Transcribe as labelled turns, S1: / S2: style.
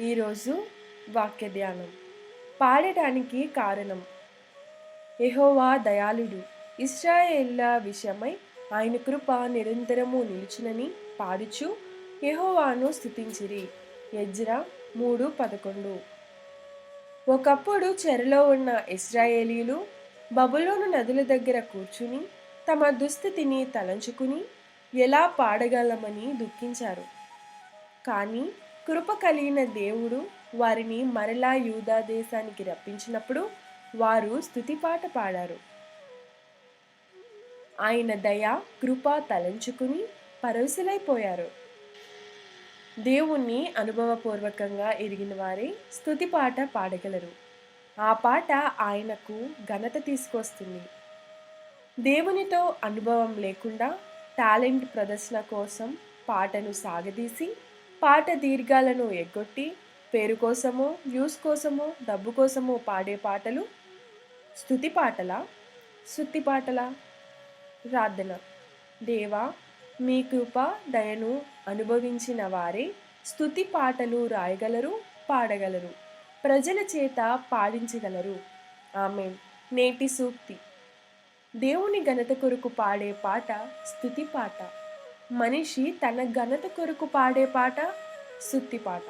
S1: ఈరోజు వాక్య ధ్యానం. పాడటానికి కారణం. ఎహోవా దయాళుడు ఇస్రాయేళ్ళ విషయమై ఆయన కృప నిరంతరము నిలుచునని పాడుచు ఎహోవాను స్థుతించిరి ఎజ్రా మూడు పదకొండు. ఒకప్పుడు చెరలో ఉన్న ఇస్రాయేలీలు బబులోను నదుల దగ్గర కూర్చుని తమ దుస్థితిని తలంచుకుని ఎలా పాడగలమని దుఃఖించారు. కానీ కృప కలిగిన దేవుడు వారిని మరలా యూదా దేశానికి రప్పించినప్పుడు వారు స్తుతిపాట పాడారు. ఆయన దయ కృప తలంచుకుని పరవశులైపోయారు. దేవుణ్ణి అనుభవపూర్వకంగా ఎరిగిన వారే స్థుతి పాట పాడగలరు. ఆ పాట ఆయనకు ఘనత తీసుకొస్తుంది. దేవునితో అనుభవం లేకుండా టాలెంట్ ప్రదర్శన కోసం పాటను సాగదీసి పాట దీర్ఘాలను ఎగ్గొట్టి పేరు కోసమో వ్యూస్ కోసమో డబ్బు కోసమో పాడే పాటలు స్థుతి పాటల? శుద్ధి పాటల? ప్రార్థన. దేవా మీ కృప దయను అనుభవించిన వారే స్థుతి పాటలు రాయగలరు పాడగలరు. ప్రజల చేత పాడించగలరు. ఆమె నేటి సూక్తి. దేవుని ఘనత కొరకు పాడే పాట స్థుతి పాట. మనిషి తన ఘనత కొరకు పాడే పాట సుత్తి పాట.